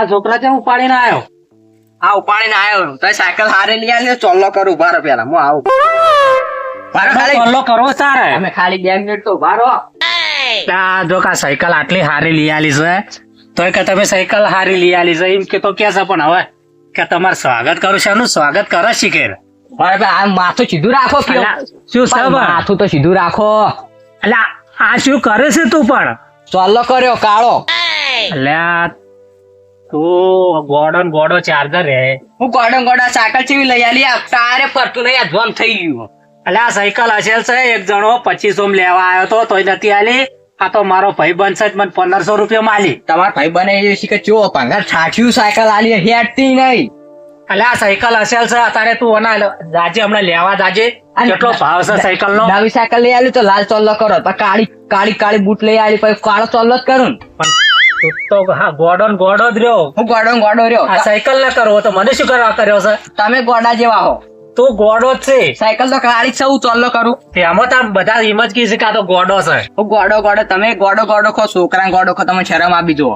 આ છોકરા છે ઉપાડીને આવ્યો હા ઉપાડીને આવ્યો તો સાયકલ હારે લઈ આવ્યો ચોલ્લો કરું ઊભા પેલા હું આવું. મારો ખાલી ચોલ્લો કરવો તારે અમે ખાલી બે મિનિટ તો બારો આ જો કા સાયકલ આટલી હારી લઈ આલી છે તો કે તમે સાયકલ હારી લઈ આલી છે એમ કે તો કે છે પણ હવે કે તમારે સ્વાગત કરું છે સ્વાગત કરે શીખે મારે આ માથું સીધું રાખો શું સાહેબ માથું તો સીધું રાખો. એટલે આ શું કરે છે તું પણ? ચોલ્લો કર્યો કાળો. એટલે તું ગોડો ગોડો ચાર્જર રે હું ગોડન ગોડા સાયકલ ચીવી લઈ આલી તારે ફરતું નહીં અધવામ થઈ ગયું. એટલે આ સાયકલ હશે છે એક જણો પચીસો લેવા આવ્યો તો તોય નથી આલી. આ તો મારો ભાઈ બનશે જ મને પંદરસો રૂપિયા માલી. તમારા ભાઈ બને એ કે ચો ભંગાર છાઠ્યું સાયકલ આલી હેડતી નહીં. એટલે આ સાયકલ હશે છે અત્યારે તું ઓના જાજે હમણાં લેવા જાજે. કેટલો ભાવ છે સાયકલ નો નવી સાયકલ લઈ આલી તો લાલ ચોલ્લો કરો તો કાળી કાળી કાળી બૂટ લઈ આલી પછી કાળો ચોલ્લો જ કરું પણ તું તો હા ગોડો ને ગોડો જ રહ્યો. હું ગોડો ને ગોડો રહ્યો. આ સાયકલ ના કરવો તો મને શું કરવા કર્યો છે? તમે ગોડા જેવા હો. તું ગોડો જ છે. સાયકલ તો કાળી છે હું ચોલ્લો કરું. તેમાં તો આમ બધા એમ જ કહે છે કે આ તો ગોડો છે. હું ગોડો ગોડો તમે ગોડો ગોડો ખો છોકરા ગોડો ખો તમે શરમ આપી જુઓ.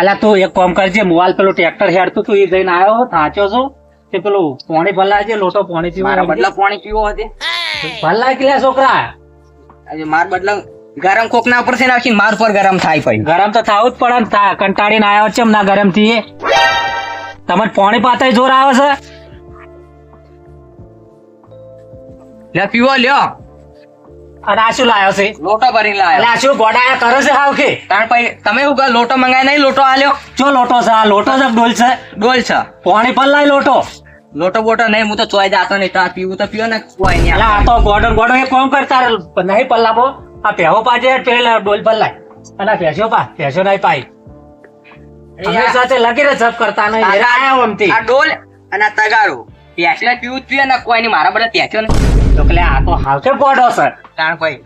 અલા તું એક કામ કરજે મોબાઈલ પેલું ટ્રેક્ટર હેડતું તું એ જઈને આવ્યો થાચો છો. તે પેલું પાણી ભલાજે લોટો પાણી પીવો મારા બદલા પાણી પીવો હતી ભલાય કે છોકરા? માર બદલા ગરમ કોકના ઉપરથી નાખીને માર પર ગરમ થાય પછી ગરમ તો થાવું જ પડે ને કંટાળીને આવ્યો છે ના ગરમથી તમારે પાણી પાતા જોર આવે છે? લે પીવો લ્યો. અને આ શું લાયો છે? લોટો ભરીને એટલે લાવ્યો આ શું ગોડાયા કરે છે હાવ કે? તાણ પછી તમે કહો લોટો મંગાય નહીં લોટો આલ્યો જો લોટો છે આ લોટો છે ડોલ છે? ડોલ છે. પાણી પલ્લાય લોટો. લોટો બોટો નહીં હું તો ચોય જાતો નહીં તાર પીવું તો પીવો ને કોઈ નહીં આ તો ગોડો ગોડો એક કામ કરતા નહીં પલ્લાવો. આ પહેવો પાજે પેલા ડોલ પલ્લાય અને આ પા ભેંસો નહીં પાઈ. અમે સાથે લગીરે જપ કરતા નહીં. હેરા આયા ઓમતી આ ડોલ અને આ તગારો. પ્યાસલા પીવું પીએ ને કોઈ ની મારા બધા પ્યાસ્યો ને તો કે આ તો હાવ કે ગોડો છે તાણ ભાઈ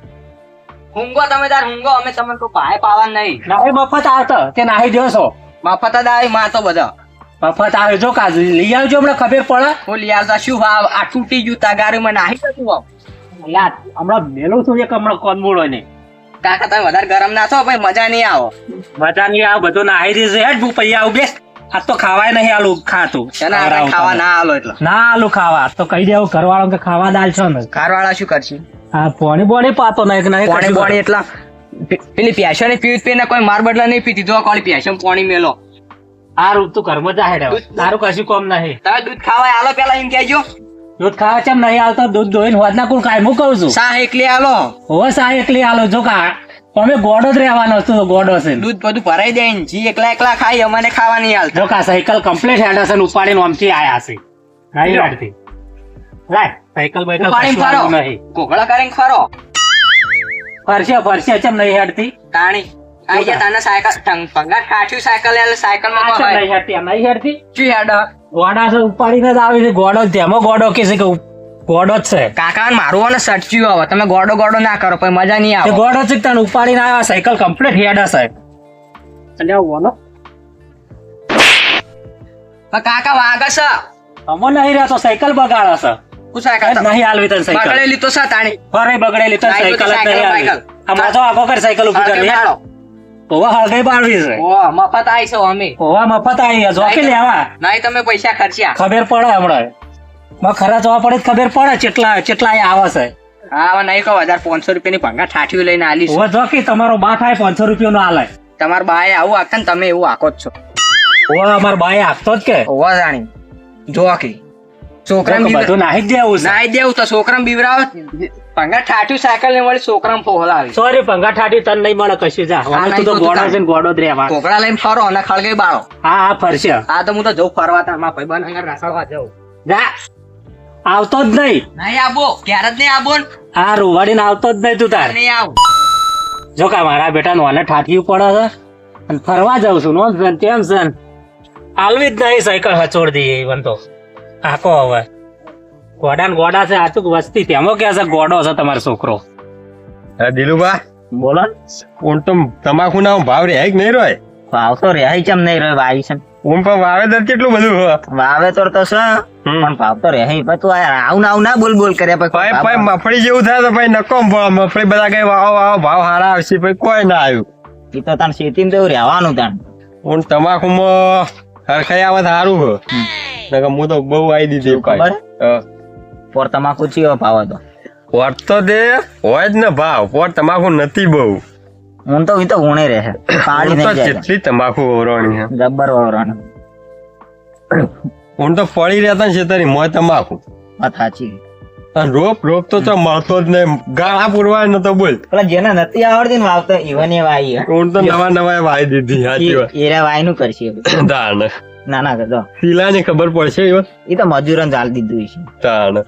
હુંગો તમે તાર હુંગો અમે તમને તો પાય પાવા નહીં. નાય મફત આવતો તે નાહી દો છો. મફત જ આવી માં તો બધા. મફત આવે જો કાજુ લઈ આવજો હમણાં ખબર પડે. હું લઈ આવતા શું ભાવ આ તૂટી ગયું તગારું માં નાહી જતું આવ. એટલે હમણાં મેલું છું એક હમણાં કોનમૂળો ને કાકા તમે વધારે ગરમ ના થો ભાઈ મજા નહીં આવો. મજા નહીં આવો બધું નાહી દીધું હેડ ભૂ પૈયા આવું બેસ. આ તો ખાવાય નહીં આલું ખાતું. ખાવા ના આલો એટલે. ના આલું ખાવા. તો કહી દેવું ઘરવાળો કે ખાવા દાલ છો ને. ઘરવાળા શું કરશે? હા પોણી બોણી પાતો નહીં નહીં પોણી બોણી એટલા. પેલી પ્યાસો ને પીવી પીને કોઈ માર બદલા નહીં પીતી. જો કોળી પ્યાસો પોણી મેલો. આ રૂપ તું ઘરમાં જાહેર તારું કશું કોમ નહીં. તારે દૂધ ખાવાય આલો પેલા એમ કહેજો. દૂધ ખાવા ચમ નહીં આવતો? દૂધ દોઈને હોદના કોણ કાંઈ હું કહું છું? સા એકલી આલો. હો સા એકલી આલો. જો કા અમે ગોડો જ રહેવાનો હતો તો ગોડો છે. દૂધ બધું ભરાઈ દે ને જી એકલા એકલા ખાઈ અમને ખાવાની હાલ જો કા સાયકલ કમ્પ્લીટ હેડે છે ને ઉપાડીને આમથી આયા છે. નહીં લાડતી લાય સાયકલ બાયકલ ઉપાડીને ફરો. નહીં. કોગળા કરીને ફરો. ફરશે ફરશે ચમ નહીં હેડતી? તાણી આઈ જા તને સાયકલ ટંગ પંગા કાઠ્યું સાયકલ એટલે સાયકલમાં કોઈ નહીં હેડતી? નહીં હેડતી? ચી હેડ? ગોડા છે ઉપાડીને જ આવી છે. ગોડો તેમાં ગોડો કે છે કે ગોડો જ છે. કાકા મારું ને સચ્યું આવે તમે ગોડો ગોડો ના કરો પછી મજા નહીં આવે. ગોડો છે તને ઉપાડીને આવ્યા સાયકલ કમ્પ્લીટ હેડ હશે. અને આવું કાકા વાગે છે. અમો નહીં રહેતો સાયકલ બગાડે છે. હું સાયકલ નહીં હાલવી તને સાયકલ. બગડેલી તો છે ફરે બગડેલી તો સાયકલ સાયકલ જ નહીં હાલવી. આ માથો આખો કર સાયકલ ઊભી કરી લે. હાલો. ઓવા હળગાઈ પાડવી છે. ઓ મફત છો અમે. ઓવા મફત આવી જો કે લેવા. નહીં તમે પૈસા ખર્ચ્યા. ખબર પડે હમણાં. માં ખરા જવા પડે ખબર પડે કેટલા કેટલા આવે છે. હા નહીં કહો હજાર પાંચસો રૂપિયાની ભંગા ઠાઠ્યું લઈને આલી ઓવા જો કે તમારો બા થાય પાંચસો રૂપિયા નો હાલે તમારા બાએ આવું આખે ને તમે એવું આખો જ છો. ઓવા અમાર બાએ આપતો જ કે. ઓવા જાણી. જો કે. છોકરા જો બધું નાહી દેવું નાહી દેવું તો છોકરા બીવરાવ. ભંગા ઠાઠ્યું સાયકલ ને વળી છોકરા ફોહલાવી. સોરી પંગા ઠાઠી તને નહીં મળે કશું જા. હા, હવે તો ગોડો છે ગોડો જ રહેવા. કોકડા લઈને ફરો અને ખળગે બાળો. હા હા ફરશે. આ તો હું તો જઉં ફરવા તાર મારા ભાઈબંધ આગળ રસડવા જાઉં. જા. આવતો જ નહીં. નહીં આબો ક્યારે જ નહીં આબો આ રૂવાડીને આવતો જ નહીં તું તાર. નહીં આવું. જો કા મારા બેટા નોને ઠાઠિયું પડે છે. અને ફરવા જાઉં છું નો છે તેમ આલવી જ નહીં સાયકલ હચોડ દઈએ ઈવન તો. આખો હવે. ગોડા ને ગોડા છે આચુક વસ્તી તેમાં કે છે ગોડો છે તમારો છોકરો. અરે દિલુભા બોલો ઓમ તો તમાકુ ના ભાવ રે કે નહીં રોય? ભાવ તો રહ્યા ચમ નહીં રહ્યો ભાઈ છે. ઓમ પણ વાવેતર કેટલું બધું. વાવેતર તો છે પણ ભાવ તો રહે પણ તું આવું ના આવું ના બોલ બોલ કરે ભાઈ ભાઈ મફળી જેવું થાય તો ભાઈ નકો મફળી બધા કઈ વાવ વાવ ભાવ હારા આવશે ભાઈ કોઈ ના આવ્યું. એ તો તને શેતીમાં તો રહેવાનું તને હું તમાકુમાં હરખાઈ હરખયાવત હારું સારું હો નકર હું તો બહુ આવી દીધી ખબર? હા. પોર તમાકુ ચીવો ભાવ હતો પોટ તો દે હોય જ ને ભાવ. પોટ તમાકુ નથી બહુ. હું તો ઈ તો ઉણે રહે. પાડી નહીં જાય. કેટલી તમાકુ ઓરવાની છે ગબ્બર વાવરણ હું તો પડી રહેતા ને છેતરી મોય તમાકુ. વાત સાચી. રોપ રોપ તો તો મળતો જ નહીં. ગાળા પૂરવા ન તો બોલ. પેલા જેને નથી આવડતી ને વાવતા ઈવન એ વાઈ હું તો નવા નવા વાઈ દીધી સાચી વાત. એરા વાઈ નું કરશે હવે. ના ના કરજો પીલાની ખબર પડશે એવો ઈ તો મજૂરન ચાલ દીધું છે તાણ.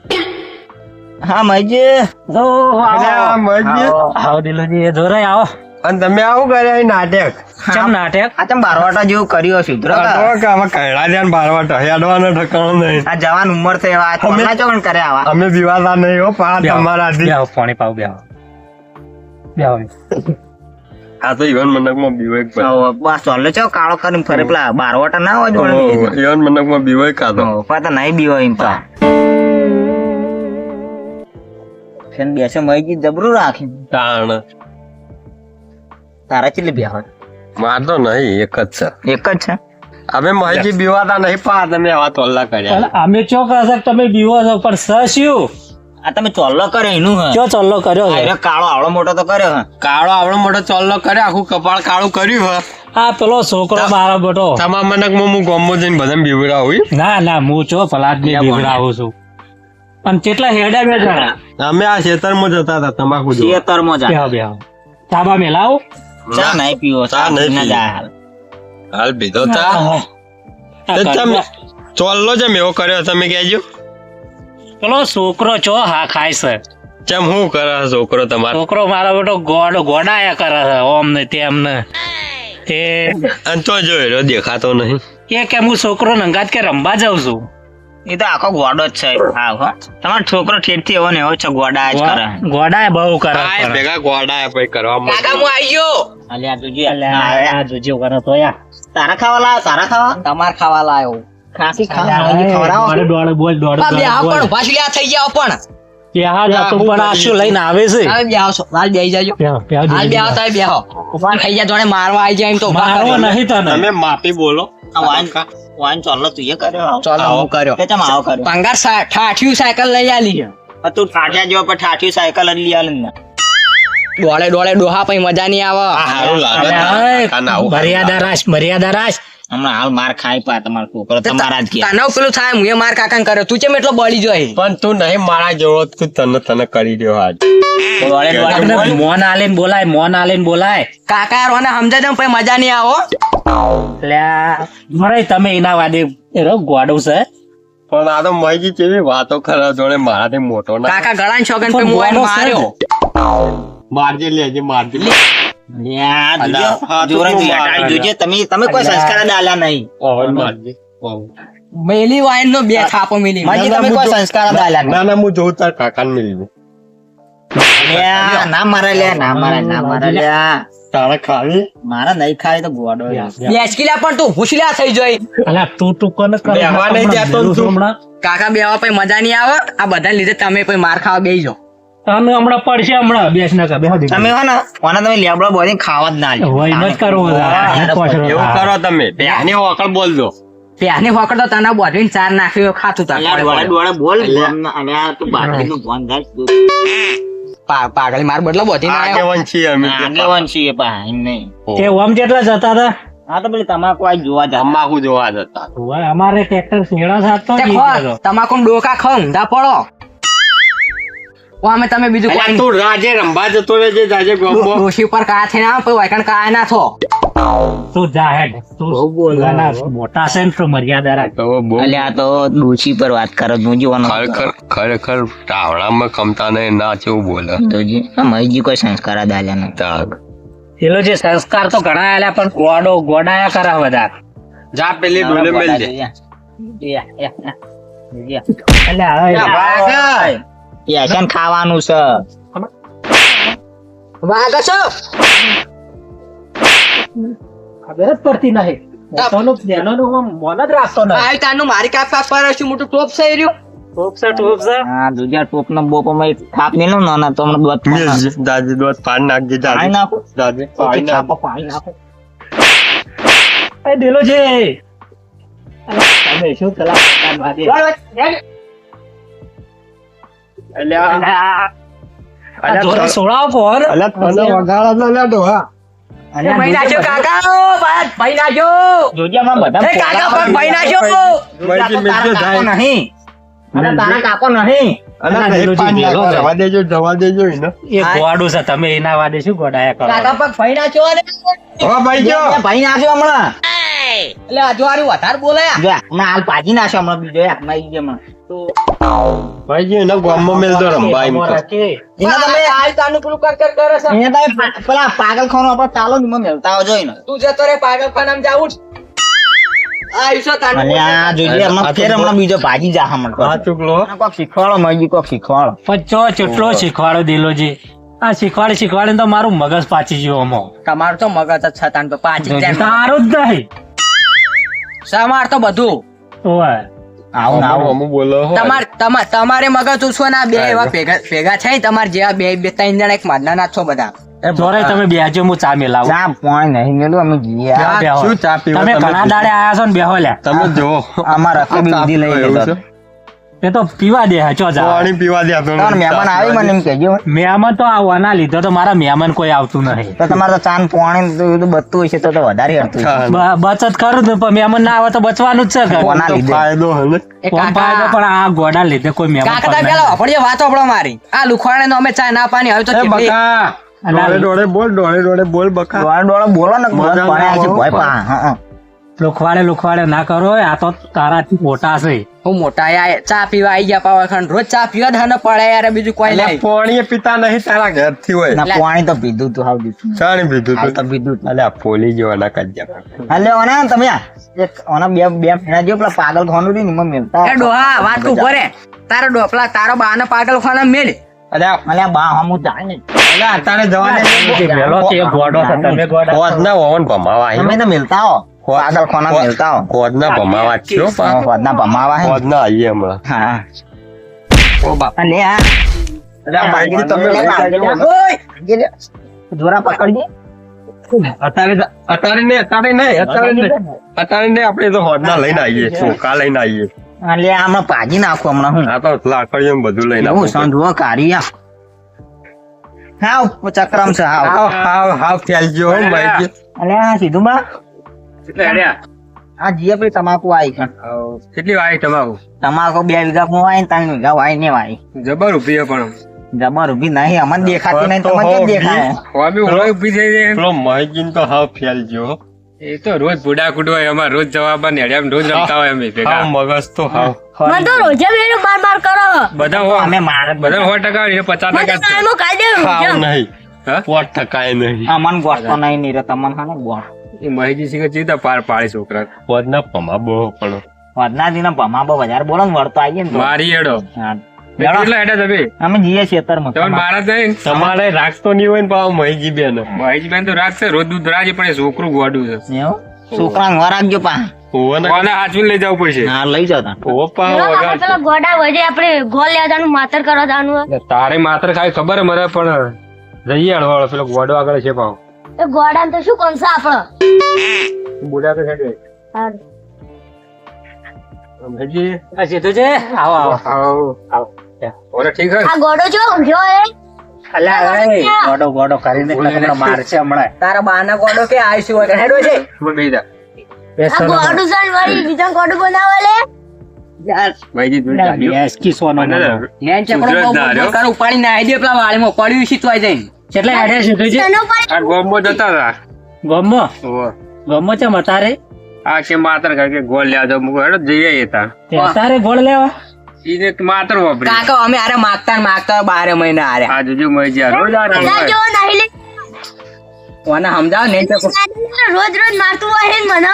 હા મજે. ઓ આ મજી. આવો. દિલોજી. એ જોરાય આવો. અને તમે આવું કર્યા એ નાટક? ચમ નાટક? આ ચમ બારવાટા જેવું કર્યો તો કે આમાં કૈડા ધ્યાન બારવાટા. હેડવાનો ઠકાણો નહીં. આ જવાન ઉંમર થઈ વાત અમે- ચોલા ચોકન કરે આવા. અમે વિવાદા નહીં હો પા બેહો, તમારાથી બેહો, પાણી પાવ બેહો બેહો. આ તો ઈવન બસ ચોલો ચો કાળો કરીને ફરે પેલા બારવાટા ના હોય જોડે ઈવન મનકમાં બીવો એક કાઢો નહીં બીવો એમ પા ફેન બેસે મઈજી જબરું રાખી. તાણ. તારા ચીલી બેહો માર તો નહીં એક જ છે. એક જ છે? અમે મહેજી બીવાતા નહીં પા તમે આવા તોલ્લા કર્યા. અમે ચો કહે તમે બીવો છો પણ સસ્યું. આ તમે ચોલ્લો કર્યો એનું હે? ચો ચલ્લો કર્યો છે? અરે કાળો આવડો મોટો તો કર્યો હે? કાળો આવડો મોટો ચોલ્લો કર્યો આખું કપાળ કાળું કર્યું હે? આ પેલો છોકરો મારો બેટો. તમામ મનકમાં હું ગોમો જઈને બધા બીવડાવું ના ના હું ચો પલાદ ને બીવડાવું છું? પણ કેટલા હેડા બે જણા અમે આ ખેતરમાં જતા હતા તમાકુ જોવા. સિયતરમાં જા બે ચાબા મેલાવો. ચા નહીં પીવો ચા નહીં. જાય હાલ હાલ બીધો તા. ચોલ્લો જેમ એવો કર્યો તમે કહેજો. પેલો છોકરો છો હા ખાય છે. ચમ હું કરે છોકરો તમારો? છોકરો મારો બેટો ગોડ ગોડાયા કરે છે ઓમ ને તેમ ને એ અંતો રહ્યો દેખાતો નહીં. એ કે હું છોકરો નંગાત કે રમવા જાઉં છું. એ તો આખો ગોડો જ છે. હા હો. તમારો છોકરો ઠેઠથી એવો ને એવો છે ગોડા જ કરે. ગોડાય બહુ કરે આ ભેગા ગોડા પછી કરવા. કાકા હું આવ્યો અલ્યા જોજી. અલ્યા, આ જોજી કરે તો યાર તારા ખાવા લાવ તારા ખાવા? તમાર ખાવા લાયો. ખાસી ખવડાવો. દોડે દોડે બોલ દોડે બા, બે દોડે આવો બોલ. પણ પાછું થઈ જાઓ પણ. કે હા પણ આ શું લઈને આવે છે. હવે બે આવો હાલ બે જાજો. બેહો, બેહો, હાલ બે આવો. જોજે. તમે બે ખાઈ જા જોડે મારવા આવી જાય એમ તો નહીં તને. તમે માપી બોલો. વાન વાઈન ચોલ્લો તું એ કર્યો. ચાલો. હું કર્યો. તે આવો કર્યો. પંગાર સા- સાયકલ લઈ આલી. છે તું ઠાઠ્યા જેવો પણ ઠાઠ્યું સાયકલ લઈ આલી ને. દોડે દોડે ડોહા પછી મજા નહીં આવે. સારું લાગે. મર્યાદા રાખ મર્યાદા રાખ હમણાં હાલ માર ખાઈ પા તમારો છોકરો. તમારા જ તને પેલું થાય હું માર કાકા કરે તું ચેમ એટલો બળી જોય પણ તું નહીં મારા જેવો તું તને તને કરી રહ્યો આજ. મોન આલીને બોલાય મોન આલીને બોલાય. કાકા રોને સમજાય તો પછી મજા નહીં આવો એટલે મરે તમે એના વાદે. એરો ગોડું છે. પણ આ તો મહીજી કેવી વાતો ખરા જોડે મારાથી મોટો ના કાકા ગળાન શોખન પે હું માર્યો. મારજે લેજે મારજે લ્યા, જોજો. અલા, હા, તો જોરે તું જોયા, મારે. જોજે. તમે તમે કોઈ સંસ્કાર જ આલ્યા નહીં. ઓહો, મારજે ઓહો. મેલી વાઈન નો બે થાપો મેલી. તમે કોઈ સંસ્કાર જ ના ના હું જોઉં તાર કાકાને મિલવું નહીં ના મારે લ્યા ના મારે ના મારે લ્યા. તારે ખાવી? મારે નહીં ખાય તો ગોડો બેસકીલા પણ તું હુશલ્યા થઈ જોઈ. અલ્યા તું તું કોને કરે. બેહવા નહીં દેતો તું. કાકા બેવા પછી મજા નહીં આવે? આ બધા લીધે તમે પછી માર ખાવા બેસી જાઓ. અને હમણાં પડશે હમણાં. બેસ ના કર બેહો તમે હો ને કોને તમે લેબડો બોલી ખાવા જ ના આલ્યો. હોય એમ જ કરવું છે. આ પોછડો. એવું કરો તમે. બેહની ઓકળ બોલ દો. પ્યાની હોકર તો તને બોધીને ચાર નાખ્યો ખાતું તા ડોળે ડોળે બોલ. અને આ તું બાટલીનું ભોન થાય. પાગલ માર બદલો બોધી ના આગેવાન છીએ અમે. આગેવાન છીએ પા, નહીં. તે ઓમ જેટલા જતા હતા? હા તો પેલી તમાકુ આ જોવા જાય તમાકુ જોવા જતા. હોય, અમારે ટ્રેક્ટર શેડા તે ગયો. તમાકુ ડોકા ઊંધા પડો. અમે તમે બીજું કોઈ તું રાજે રંભા જતો રહેજે જાજે ગોબો ડોશી પર કાયા થઈને આવો પછી વાયકણ કાયા ના થો તું જા હેડ. તું બોલવાના મોટા છે તો મર્યાદા રાખ. તો બહુ અલ્યા આ તો ડોશી પર વાત કરો તું જોવાનો ખરેખર ખરેખર ટાવડામાં કમતા ને ના કેવું બોલે. તો જી આ મહીજી કોઈ સંસ્કાર જ આલ્યા તાગ. એલો જે સંસ્કાર તો ઘણા આલ્યા પણ ગોડો ગોડાયા કરા બધા. જા પેલી ડોલે મેલ દે. અલ્યા, હવે યશન ખાવાનું છે. વાગ છો ખબર જ પડતી નહીં. મોટોનું નાનોનું આમ મોન જ રાખતો નહીં. આ તાનું મારી કાપ કાપ પર શું મોટું ટોપ છે એ ટોપ છે ટોપ છે? હા દુજા ટોપ નો બોપમાં થાપ ને લો ના તો હમણાં દોત મેલ દાદી દોત પાડ નાખજે દાદી. નાખો? દાદી પાડી નાખ. પાણી નાખો. એ દિલો છે તમે શું પેલા પકડાન તમે એના વાદે શું ગોડાયા કરો? ભાઈ નાખ્યો ભાઈ જો. એ ભાઈ નાખ્યો હમણાં. એટલે હજુ વધારે બોલાયા. હાલ પાજી નાખ્યો હમણાં બીજો એક માં ભાઈજી એને ગામમાં મેલજો રંબા એમ તો. એના તમે આ તાનું પેલું કર કર કરે છે. એને તમે પેલા પાગલ આપણે ચાલો ને મેલતા આવજો તું જતો રે જાવું જ. શીખવાડો શીખવાડો. પચ્ચો ચેટલો શીખવાડો દિલોજી. આ શીખવાડે શીખવાડે તો મારું મગજ પાછી ગયું તમારું તો મગજ જ છે. તારું જ નહીં. સમાર તો બધું. ઓય. આવું ને આવું અમુક બોલો હો. તમારે મગજ ઉછવો ના બે એવા ભેગા ભેગા છે તમારે જેવા બે બે ત્રણ જણા એક મારના ના છો બધા જોરે તમે બેજો હું ચા મેલાવું ચા પાણી નહીં મેલું અમે ગયા. શું ચા પીવો તમે? ઘણા દાડે આયા છો ને બેહો લ્યા તમે જો અમારા રસ્તે બી લઈ છે? એ તો પીવા દે ચો જા. પાણી પીવા દે તો. મહેમાન આવી મને એમ કહેજો. મહેમાન તો આવવાના લીધો તો મારા મહેમાન કોઈ આવતું નહીં. તો તમારે તો ચાન પાણી તો બધું હશે તો તો વધારે હડતું હશે. હા. બ- બચત કરું ને પણ મહેમાન ના આવે તો બચવાનું જ છે કોના લીધે? ફાયદો હે ને? એ કોણ કાકા. ફાયદો પણ આ ગોડા લીધે કોઈ મહેમાન કાકા પેલા વાતો આપણો મારી આ લુખવાણે નો અમે ચા ના પાણી હવે તો બકા. ડોળે ડોળે બોલ ડોળે ડોળે બોલ બકા. ડોળે ડોળે બોલો ને ભોય. પા હા, હા. લુખવાડે લુખવાડે ના કરો આ તો તારાથી મોટા છે. હું મોટા યાર ચા પીવા આવી ગયા પાવા ખાન રોજ ચા પીવા ધન પડે યાર બીજું કોઈ નહીં. પાણી પીતા નહીં તારા ઘરથી હોય. ના પાણી તો પીધું તું હાવ દીધું. ચાણી પીધું તું? તો પીધું તું. અલ્યા ફોલી ના કજ્જા હાલે ઓના તમે એક ઓના બે બે મહિના જો પેલા પાગલ ખાનું ને મેલતા એ ડોહા વાત તું કરે તારો ડોપલા તારો બાને પાગલ ખાના મેલ. અલ્યા અલ્યા બા હમું જાણે ને અલ્યા તારે જવાને મેલો છે ગોડો તમે ગોડો કોદ ના હોવન ભમાવા અમે તો મેલતા હો. પાગલ કોના મેલતા હો? કોદ ના ભમાવા છો પા હોદના ભમાવા હે કોદ ના આવીએ હમણાં. હા. ઓ બાપ. અને આ અરે બાઈકરી તમે. ઓય! જોરા પકડજે અત્યારે અત્યારે નહીં અત્યારે નહીં અત્યારે નહીં. અત્યારે નહીં આપણે તો હોદના લઈને આવીએ ચોખા લઈને આવીએ એટલે આમાં પાજી નાખું હમણાં હું. આ તો લાકડીઓ બધું લઈને આવું સંધવો કાઢી હાવ ચક્રમ છે હાવ. હાવ હાવ ફેલજો હો અલે સીધું બા. આ જીએ પછી તમાકુ આવી છે. કેટલી વાય તમાકુ? તમાકુ બે વીઘા હું વાય ત્રણ વીઘા વાય ને વાય જબર ઊભી પણ. જબર ઊભી નહીં અમને દેખાતી નહીં તમને કેમ દેખાય? ઊભી થઈ જાય. પેલો મહેજીન તો હાવ ફેલ હો. એ તો રોજ બુડા કુડવા અમાર રોજ જવાબ નેડિયામ રોજ રમતા હોય અમે ભેગા. મગજ તો હાવ મને તો રોજે બેનો બાર બાર કરો. બધા હો અમે મારે બધા ટકા ટકા હાવ નહીં. હા? પોટ ટકાય નહીં. અમનની તમને હા ને એ મહેજી સિંહ સીધા પાર પાડી છોકરા. વધના પમા બહુ પણ વધના દીના પમા બહુ વધારે બોલો ને વળતો આવીએ ને તો. મારી એડો કેટલા હેડા તમે? અમે જઈએ ખેતરમાં તમે મારા જ તમારે રાખતો નહીં હોય ને પાવ મહેજી બેન મહેજી બેન તો રાખશે રોજ દૂધ રાજે પણ એ છોકરું ગોડું છે. એવું? છોકરાને વાર રાખજો પા. હાચવીને લઈ જવું પડશે. હા લઈ જાઓ તા ઓવો પાવ વગાડ પેલા ગોડા વજે આપણે ગોળ લેવા જવાનું માતર કરવા જવાનું તારે માત્ર ખાલી ખબર મને પણ જઈએ હળવાળો પેલો ગોડો આગળ છે પાવ એ ગોડા તો શું કોણ છે આપણો? બુડા તો હેડે હારું. મહેજી આ સીધું છે? આવો આવો. આવો. આવો. ઓરે ઠીક હે આ ગોડો જો ઊંઘ્યો એ. અલ્યા એ ગોડો ગોડો કરીને તમને મારશે હમણાં. તારા બાના ગોડો કે આઈસી હોય? હેડો છે. બોલ જા. આ બેસવાનો ગોડું વળી બીજા ગોડું બનાવે લે. તું ઉપાડી ના આઈ દે પેલા વાળીમાં પડ્યું શીતવાય જઈને. કેટલે હેડે સીધું છે? તેનો આ ગોમમાં જતા હતા. ગમો. ગમો છે મતારે આ કે માતર કારણ કે ગોળ લેવા જાવ મુકો હેડો જઈએ હતા તારે ગોળ લેવા? ઈને તો માતર વાપરી. કાકા અમે આરે માગતા માગતા બારે મહિના આરે આ જોજો મય જ્યા રોજ આ. જેવો નહીં લે. કોને સમજાવ ને રોજ રોજ મારતું હોય ને મને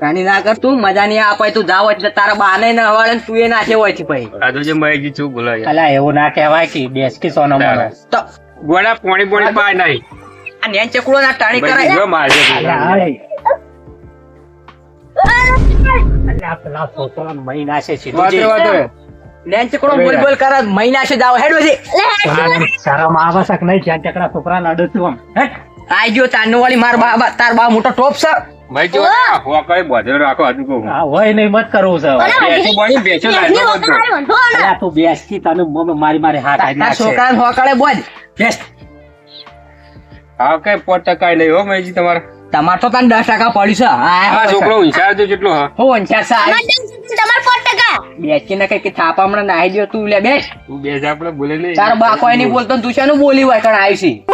કાની ના કર તું મજા નહીં આપે તું જાવ એટલે તારા બાને ના હવાડે ને તું એ નાખે હોય છે પછી આ જુજુ મય જી છું બોલાય? અલા એવું ના કહેવાય કે બેસ કિસ્સાનો મોટો. તો ગોળા પોણી પોણી પાય નહીં આ નેન ચકડો ના ટાણી કરાય. જો મારજે. અલ્યા, પેલા છોકરાને મહી નાખે સીધું છે. નેન ચકડો બોલ બોલ કરે મહિના છે જાવ હેડો છે શરમ આવે છે નહીં? જ્યાં ચકડા છોકરાને અડે તું આમ. હેટ. આઈ ગયો તારનો વાળી માર બા બા- તાર બા મોટો ટોપ છે. ભાઈ જો રાખો હા. હોય નહીં મત છે. બેસો બેસો તું તને મારી મારી હાથ બેસ. હા કઈ હો મેજી તમારે. તમાર તો તને દસ ટકા પડી છે. હા છોકરો હોશિયાર છે કેટલો હા. હું તમારે ટકા. બેસી ને કઈ થાપા હમણાં નાહી દો તું લે બેસ. તું બેસ જા આપણે બોલે નહીં. તારો બા કોઈ નહીં બોલતો ને તું શાનું બોલી હોય કણ આવી છી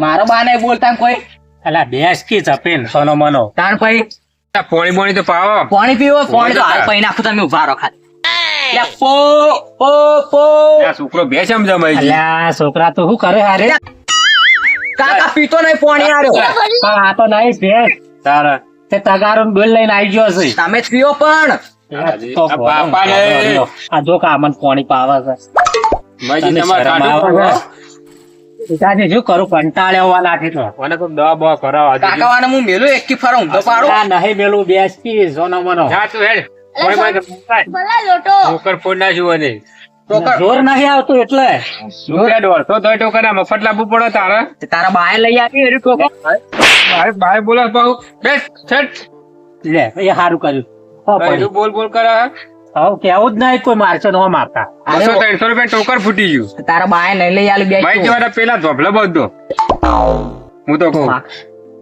મારો બા નહીં બોલતા કોઈ? અલા, બેસકી જપીન, સોનો મનો. તાણ ભાઈ આ પોણી પોણી તો પાવો. પાણી પીવો પાણી તો હાલ પૈ નાખો તમે ઊભા રહો ખાલી. લે, પો પો પો. આ છોકરો બે છે જમાઈ અલ્યા, છોકરા તો શું કરે હારે? કાકા પીતો નહીં પાણી આર્યો પણ આ તો નહીં ભેંસ. તારા. તે તગારોને ડોલ લઈને આવી ગયો છે. તમે જ પીઓ પણ. આ બાપા જો કામન પાણી પાવા છે. માજી તને શરમ? પિતાજી શું કરું કંટાળે હોવા લાઠી તો. મને કોઈ દવા બવા કરાવો આજે. કાકાવાને હું મેલું એક કી ફરો ઊંધો પાડું. ના નહીં મેલું બેસતી સોનો મનો જા તું હેડ. ભલા લોટો. છોકર ફોડ ના જુઓ નહીં. જોર નહીં આવતું એટલે. તો તોય ટોકર મફત લાવવું પડે તારા. તારા બાય લઈ આવી એરી ટોકો બાય બાય બોલો પાહુ બેસ છટ લે એ સારું કર્યું. તું બોલ બોલ કરે. હવે કેવું જ નહીં કોઈ મારશે નો મારતા. બસો ત્રણસો રૂપિયા ટોકર ફૂટી ગયું. તારા બાએ નહીં લઈ આવી બે ભાઈ જેવાના પેલા ધોપલો બધો. હું તો કહું.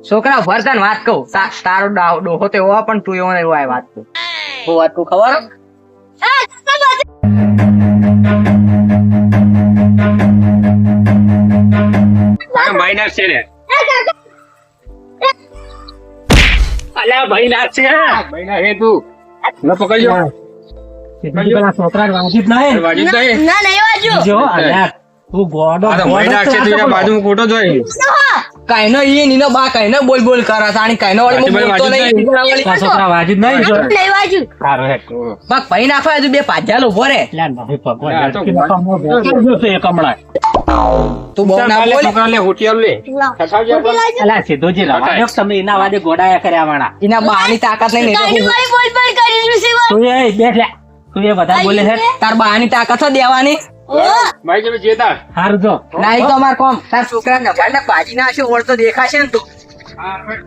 છોકરા ફરતા વાત કહું. તારો ડોહો તો એવો પણ તું એવો ને એવો આ વાત કહું. હું વાત કહું ખબર? માઇનસ છે ને. અલ્યા ભાઈ ના છે મહિના હે તું. ન પકડજો પેલા છોકરા વાંચી જ નહીં બાજુ તો એ. ના નહીં બાજુ જો અલ્યા તું ગોડો ગોડો છે તું એના આ ખોટો જોઈ કાઈનો ઈ નીનો બા કાઈનો બોલ બોલ કરે તાણી કાઈનો વાળી બાજુ બોલતો નહીં. છોકરા વાંચી નહીં જો નહીં બાજુ સારું હેડ બક ભાઈ નાખવા હજુ બે પાછા ઊભો રે અલ્યા નહીં ભગવાન આ તો જો છે એક હમણાં તું બહુ ના બોલ. છોકરા લે હોટિયાર લે. લાવ. લાવજો. અલ્યા રવા તમે એના વાદે ગોડાયા કર્યા વાળા. એના બાની તાકાત નહીં બોલ બોલ કરી તું એ બેઠ લે. તું એ વધારે બોલે છે તાર બાની તાકાત દેવાની. મારી જોડે જેતા હારું જો ના ઈ તો માર કોમ. તાર છોકરા ને ભાઈ બાજી ના છે ઓળતો દેખાશે ને તું.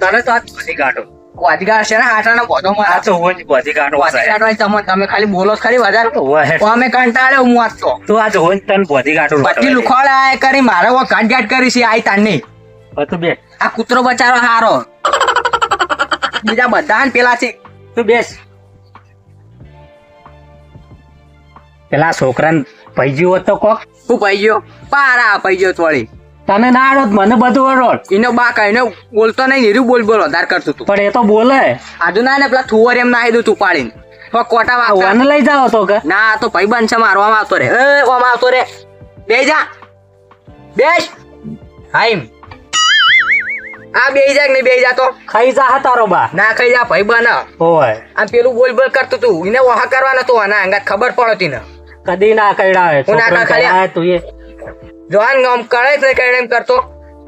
તને તો આ બધી કાઢો વાજગાર છે ને હાટાનો બોધો માં આ તો હું જ બધી ગાંઠો તમે તમે ખાલી બોલો ખરી વધારે. ઓવે અમે કંટાળ્યો હું આજ તો. તું આજ હોય તને લુખોડા આય કરી મારે વો કાટ કરી છે આઈ તારની. તું બે આ કૂતરો બચારો હારો. બીજા બધા ને પેલા છે. તું બેસ. પેલા છોકરાને પૈજી હોત તો કોક? હું પઈ ગયો. પારા પઈ ગયો થોડી. તને ના આવડત મને બધું આવડત એનો બા કહીને બોલતો નહીં નીરું બોલ બોલ વધાર કરતું તું. પણ એ તો બોલે. આજુ ના ને પેલા થુવર એમ ના દઉં તું પાડીને. તો કોટા. વન લઈ જાવ તો કે? ના આ તો ભાઈ બનશે મારવામાં આવતો રે એ ઓમાં આવતો રે બે જા. બેસ. હાઈમ. આ બે જા કે નહીં બે જા તો? ખાઈ જા તારો બા. ના ખાઈ જા ભાઈ બન. હોય આમ પેલું બોલ બોલ કરતું તું. એને વહા કરવાનો તો આના અંગાત ખબર પડતી ને. કદી ના કઈડાવે ના છોકરાને તું એ. જોવાન ગામ કરે છે એમ કરતો.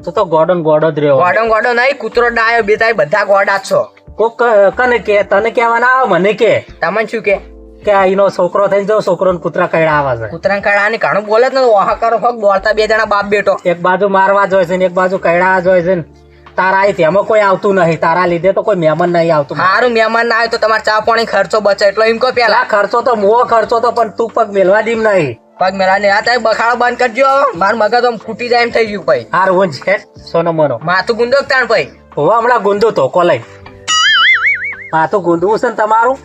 તો તો ગોડન ગોડો જ રહ્યો. ગોડન ગોડો નહીં કૂતરો ડાયો બે તાય બધા ગોડા છો. કોક કને કે તને કહેવાના આવે મને કે. તમને શું કે? કે આ એનો છોકરો થઈને જો છોકરો ને કૂતરા કઈડા આવે છે. કૂતરા કઈડા ને ઘણું બોલે જ ને વાહ કરો ફક બોલતા બે જણા બાપ બેટો એક બાજુ મારવા જોય છે ને એક બાજુ કઈડા જોય છે ને. તારા એમાં તેમાં કોઈ આવતું નહીં. તારા લીધે તો કોઈ મહેમાન નહીં આવતું. સારું મહેમાન ના આવે તો તમારે ચા પાણી ખર્ચો બચે. એટલો એમ કહો પેલા. પેલા ખર્ચો તો મોવો ખર્ચો તો પણ તું પગ મેલવા દીમ નહીં. પગ મેલા ને આ તારે બખાડો બંધ કરજો. મારું મગજ આમ ફૂટી જાય એમ થઈ ગયું ભાઈ. હાર હું છે. સોનો મનો. માથું ગુંદો તાણ ભાઈ? હું હમણાં ગુંદુ તો કોલઈ માથું ગુંદવું છે ને તમારું?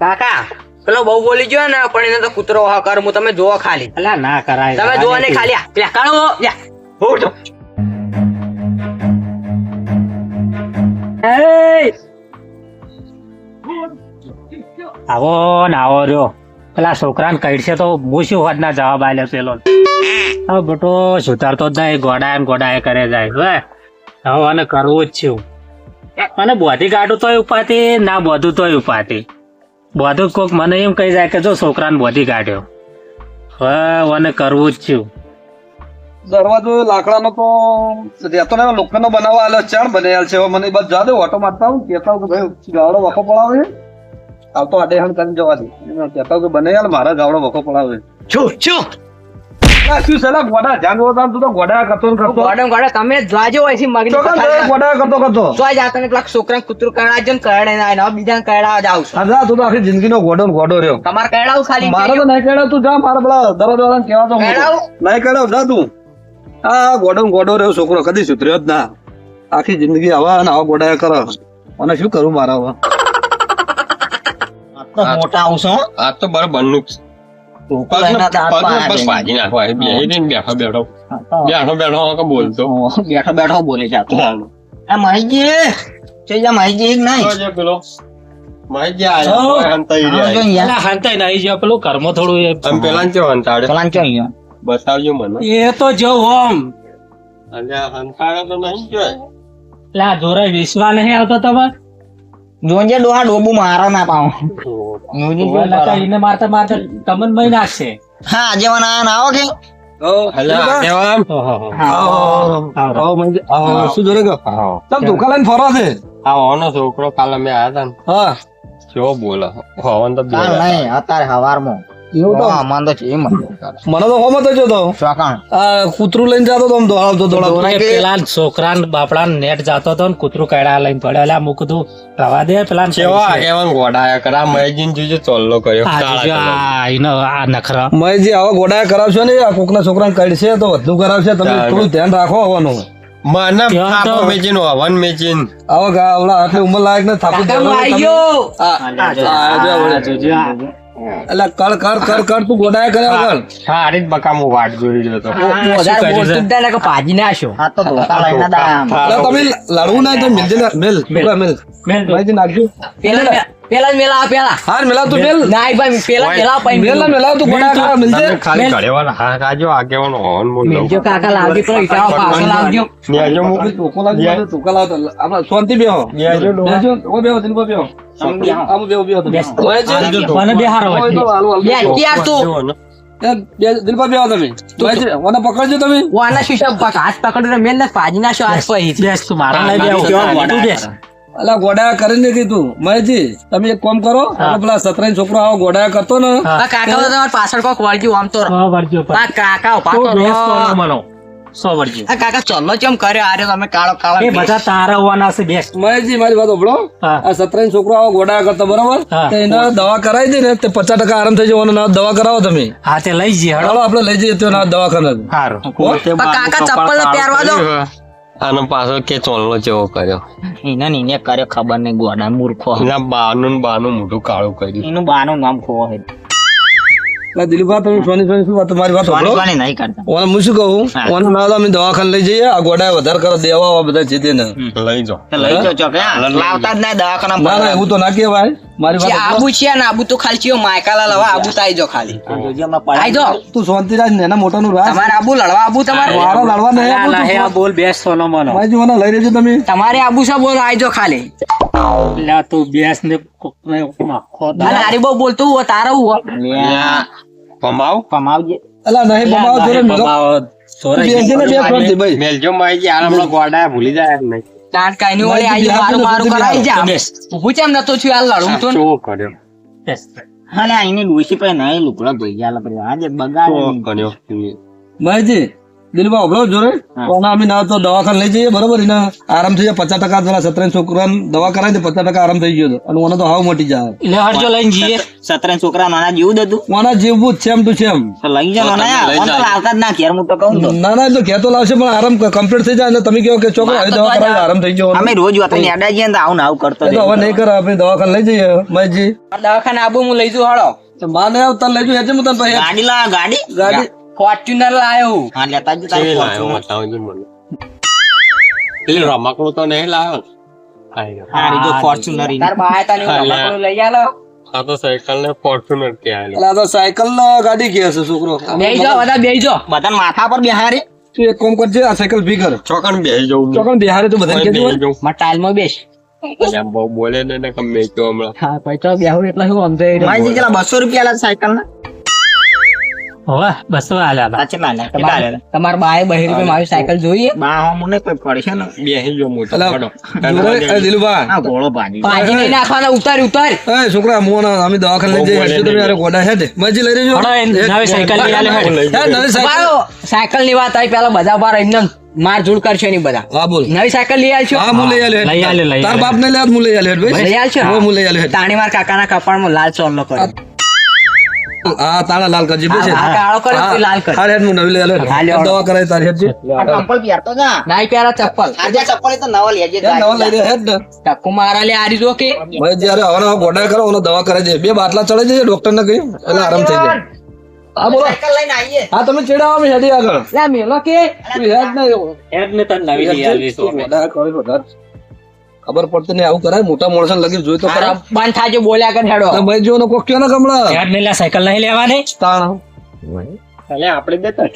કાકા પેલો બહુ બોલી ગયો ને પણ એને તો કૂતરો હા કર હું તમે જોવો ખાલી. અલા ના કરાય. તમે જોવો ને ખાલી. આ. લે કાઢો આવો ને આવો રહ્યો. પેલા છોકરાને કઈડશે તો હું શું ના જવાબ આલ્યો પેલો? હવે બેટો સુધારતો જ નહીં ગોડા ગોડાય કરે જાય હવે હવે આને કરવું જ છું. અને બોધી કાઢું તોય ઉપાતી ના બોધું તોય ઉપાતી બોધું કોક મને એમ કહી જાય કે જો છોકરાને બોધી કાઢ્યો હવે મને કરવું જ છું. દરવાજો લાકડાનો તો રહેતો ને લોખંડનો બનાવવા આલે ચાણ બનેલ છે. મને બસ જા દે ઓટો મારતા હું કહેતા હું કે ભાઈ ગાવડો વખો પડાવે. આવતો આડે હણ કરીને જવા દે. કહેતા કે બનાવેલ મારા ગાવડો વખો પડાવે. છો છું. શું છે ગોડા તું તો ગોડા કરતો કરતો. ગોડે તમે જોજો હોય છે મગની ચોકન પથારી. ના. ગોડા કરતો કરતો. તો જ પેલા છોકરા કૂતરું કરડાવજો ને કરડે ના. હવે બીજાને જાવ હા તું તો આખી જિંદગીનો ગોડો ગોડો રહ્યો. તમારે કરડાવું ખાલી મારે તો નહીં કહેડાવ તું જા મારા પેલા દરવાજા તો. નહીં જા તું. આ ગોડો ગોડો રહ્યો છોકરો કદી સુધર્યો જ ના. આખી જિંદગી આવા અને આવા ગોડાયા કરો. અને શું કરું મારા હવે મોટા આવશો આ તો બરાબરનું જ. એના દાંત પગ પાડે. પગ ભાજી નાખવા એ બેહી રહીને બેઠો બેઠો. બોલતો. બેઠો બેઠો બોલે છે આ માહિતી છે જા એક નહીં પેલો. માહિતી હંતાઈ હાંતાઈ જ્યાં પેલું કર્મ થોડું પેલા હંતાડે? પેલા અહીંયા. બતાવજો મને. એ તો જો ઓમ. તો નહીં લા જોરે વિશ્વા નહીં આવતો તમાર? જોજે ડોહા ડોબુ મારો ના પાઉં. જોજે જો મારતા મારતા તમને મહી નાખશે. હા આજે મને આ આવો કે? છોકરો કાલે મેં હતા ને. કેવો બોલે. હોવન તો અત્યારે હવારમાં. એવું તો હા, તો છે. મને તો હોમ જ જોતો ચોકાણ આ કૂતરું લઈને જતો તો આમ દોડાવતો દોડાવતો પેલા છોકરા બાપડા નેટ જાતો હતો ને કૂતરું કડા લઈને પડ્યો એટલે મૂક દઉં રવા દે પેલા કેવો આગેવાન ગોડાયા કરા મહેજીન જોજો ચોલ્લો કર્યો કાળા કલરનો. આ નખરા મહેશજી આવા ગોડાયા કરાવશો ને આ કોકના છોકરાને કડશે તો વધુ કરાવશે તમે થોડું ધ્યાન રાખો આવવાનું મને થાપો મેચીન હવન મેચીન આવો ગા આટલી ઉંમર લાયક ને થાપી આ, જો વળી. એટલે કર કર કર કર તું ગોડાય કર્યા વગર. હા આરી જ બકા વાટ જોઈ રહ્યો હતો વધારે બોલતું ના કે ભાજી નાખ્યો હા તો ધોતા લઈને દામ. એટલે તમે લડવું ના તો મિલ મિલ. મિલ? મિલ. મેલ નાખજો. પેલા પેલા જ મેલા પેલા. હાર મેલા તું મેલ ના ભાઈ પેલા મેલા પાઈ મેલા મેલા. તું ગોડાયા કરા મિલજે? ખાલી ઘડેવાના હા કાજો આગેવાન હોન બોલો મિલજો કાકા લાવજો પેલો ઈટાળો પાછો લાવજો. ન્યાજો મૂકી ટોકો લાવજો ટોકા લાવતો. આપણે શાંતિ બેહો. ડોહા. બેસજો ઓ બેહો દિલબા બેહો. આમ બેહો. બેહો તો બેસ ઓય જો મને હાલો. બે હારો તું બેહો તમે. ઓને પકડજો તમે. વાના શીશા પક હાથ પકડીને મેલ ને ભાજી નાખ્યો હાથ પછી બેસ તું મારા લઈ બેહું. તું બેસ અલા ગોડાયા કરીને કીધું. મહેજી તમે એક કામ કરો પેલા સતરાઈ છોકરો આવો ગોડા કરતો ને. કાકા તમારે પાછળ કોક વળગ્યું આમ તો. કાકા પાછો બેસ સોનો મનો. સો વરજો. આ કાકા ચલ્લો ચમ કર્યો આરે તમે કાળો એ બધા તારા હોવાના છે બેસ મહેશજી મારી વાત હા. આ સતરાઈ છોકરો આવો ગોડાયા કરતો બરાબર. તો એને દવા કરાવી દે ને તે પચાસ ટકા આરામ થઈ જવાનો ના દવા કરાવો તમે. હા તે લઈ જઈએ હળો. આપણે લઈ જઈએ તો ના દવાખાને. સારું કાકા ચપ્પલ પહેરવા દો. આનો પાછો કે ચોલ્લો જેવો કર્યો. એને નીને એને કરે ખબર નહીં ગોડા મૂર્ખો. એના બાનું બાનું મોઢું કાળું કર્યું. એનું બાનું નામ ખો હે એટલે દિલીપભાઈ તમે સોની સોની શું વાત મારી વાત સાંભળો સોની નહીં કરતા. ઓને હું શું કહું? ઓને ના અમે દવાખાને લઈ જઈએ આ ગોડાયા વધારે કરો દેવા આવા બધા છે તેને લઈ જાઓ લઈ જાઓ ચોકે લાવતા જ નહીં દવાખાના ના ના એવું તો ના કહેવાય. મારી વાત આબુ છે ને આબુ તો ખાલી ચિયો માયકાલા લવા આબુ તો આઈ જો ખાલી. જોજે હમણાં પડાવી આઈ જો. તું શાંતિ ને એના મોટાનું રાખ તમારે આબુ લડવા આબુ તમારે? મારો લડવા નહીં આ બોલ બેસ સોનો મનો મારી જોવાના લઈ લેજો તમે. તમારે આબુ છે બોલો આઈ જો ખાલી. લા તું બેસ ને માખો બહુ બોલતું તારે હું લ્યા, કમાવ? કમાવજે. અલા નહીં પમાવ જોડે મેલો. તું બેસી ને બે ફોન દે ભાઈ. મેલજો માહિતી આરામ ગોડા ભૂલી જાય એમ નહીં. તાર કાઈ ની વળી આઈ મારું મારું કરાઈ જા. હું ચેમ નતો છું આ લડું તો શું કર્યો. હા લ્યા, એની ડોશી પાસે નહીં લુકડા ભઈ ગયા પછી આજે બગાડ કર્યો. મહેશજી દિલબા ઉભરો જોડે. કોના અમે ના તો દવાખાને લઈ જઈએ બરોબર? એને આરામ થઈ જાય પચાસ ટકા પેલા સત્તર છોકરા દવા કરાય દે પચાસ ટકા આરામ થઈ ગયો હતો. અને ઓને તો હાવ મટી જાય એટલે હરજો લઈને જઈએ. સત્તરે છોકરા નાના જીવ હતું. ઓના જેવું જ છે એમ તું છે એમ લઈ જાઓ નાના આમ તો લાવતા જ ના ઘેર હું તો કહું તો. ના ના ઘેર તો લાવશે પણ આરામ કમ્પ્લીટ થઈ જાય અને તમે કહો કે છોકરો હવે દવા કરાય આરામ થઈ ગયો. અમે રોજ વાતો નેડા જઈએ ને તો આવું આવું કરતો તો હવે નહીં કરે આપણે દવાખાને લઈ જઈએ મહેશજી દવાખાને આબુ હું લઈ જઉં હળો તો માં આવતા લઈ જઈએ હું તને ગાડી લા ગાડી. ગાડી. ફોર્ચ્યુનર લાયો હા લેતા જ કેવી લાવ્યો બતાવજો મને પેલી રમકડું તો નહીં ને? ગયો. હારી જો ફોર્ચ્યુનર તાર બાય તાને. રમકડું લઈ આલો આ તો સાયકલ ને ફોર્ચ્યુનર કે આયેલો એટલે આ તો સાયકલ ગાડી કે છે છોકરો બેહી જો બધા બેહી જો બધા માથા પર બેહારે તું એક કામ કરજે આ સાયકલ ભી કર ચોકન બેહી જાઉં ચોકન બેહારે તો બધાને કહેજો માં ટાઈલમાં બેસ એમ બહુ બોલે ને ને કમ તો હમણાં હા પૈસા બેહું એટલે હું સમજાય બસો રૂપિયા લા સાયકલ ના હોવે બસો આલા હતા. સાચી કેટલા આલ્યા બાએ બહેર પે મારી સાયકલ જોઈએ? બા હો મને કોઈ પડશે ને? બેહી જો મોટો પડો. દિલુભા આ ગોળો પાણી પાજી નહીં નાખવાના ઉતાર ઉતાર. એ છોકરા મોન અમે દવાખાને લઈ જઈએ. તમે અરે ગોડા હે મજી લઈ હળો, નવી સાયકલ લઈ આલે હે, નવી સાયકલ. સાયકલની વાત આવી પેલા બધા બાર એમને માર જોડ કરશે નહીં બધા. હા બોલ. નવી સાયકલ લઈ આવશો હા હું લઈ આલ્યો. લઈ આલ્યો, તાર બાપ ને લે હું લઈ આલ્યો ભાઈ. લઈ આલશો? હા, હું લઈ આલ્યો તાણી માર કાકાના કપાળમાં લાલ ચોલ્લો કર્યો. હા તાળા લાલ કરજી બેસે. આ કાળો કર્યો લાલ. હા હેડ હું નવી લ્યો. દવા કરાય તારી હેડ જે. ચંપલ પહેરતો ના નાઈ પહેરા ચપ્પલ. આજે ચપ્પલ તો નવો લેજે નવા લઈ દે હેડ. ને. ટક્કુ મારા લે આરી જો કે. ભાઈ જ્યારે હવે હવે ગોડા કરો ઓનો દવા કરે છે. બે બાટલા ચડે છે ડોક્ટર ને કહી. એટલે આરામ થઈ જાય. હા બોલો. સાયકલ લઈને આવીએ. હા તમે ચડાવો મે હેડી આગળ. લે મેલો કે. હેડ ને હેડ ને તન નવી લઈ આવી તો. ગોડા કરો વધારે. ખબર પડતી નહીં આવું કરાય મોટા માણસો લગી જોઈ તો ખરા. બંધ થાજો બોલ્યા કર હેડો. તો ભાઈ જો ને કોક કયો ને કમળા યાર નહીં સાયકલ નહીં લેવાની? તાણ. એટલે આપણે દેતા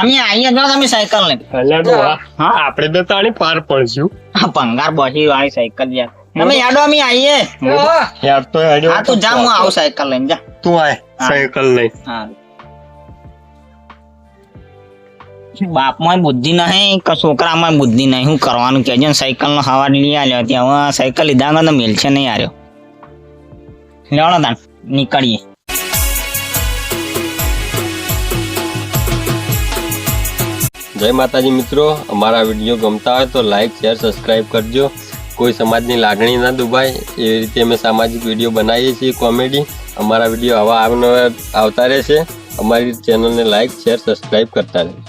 અમે અહીંયા જો તમે સાયકલ ને. એટલે ડોહા, હા આપણે દેતા આની પાર પડશું. આ ભંગાર બોસી વાળી સાયકલ યાર. તમે યાડો અમે આઈએ. યાર તો હેડ્યો હા તું જા હું આવું સાયકલ લઈને જા. તું આય સાયકલ લઈ. હા. બાપમાં બુદ્ધિ નહીં, કે છોકરામાં બુદ્ધિ નહીં. શું કરવાનું કે છે સાયકલ નો હવા લઈ આવ્યો ત્યાં હવે સાયકલ લીધા તો મેલ છે નહીં આવ્યો લેવાનો તાન નીકળીએ. જય માતાજી મિત્રો, અમારા વીડિયો ગમતા હોય તો લાઈક શેર સબસ્ક્રાઇબ કરજો. કોઈ સમાજની લાગણી ના દુભાય, એવી રીતે અમે સામાજિક વીડિયો બનાવીએ છીએ, કોમેડી. અમારા વીડિયો આવા આવતા રહેશે. અમારી ચેનલને લાઈક શેર સબસ્ક્રાઇબ કરતા રહેજો.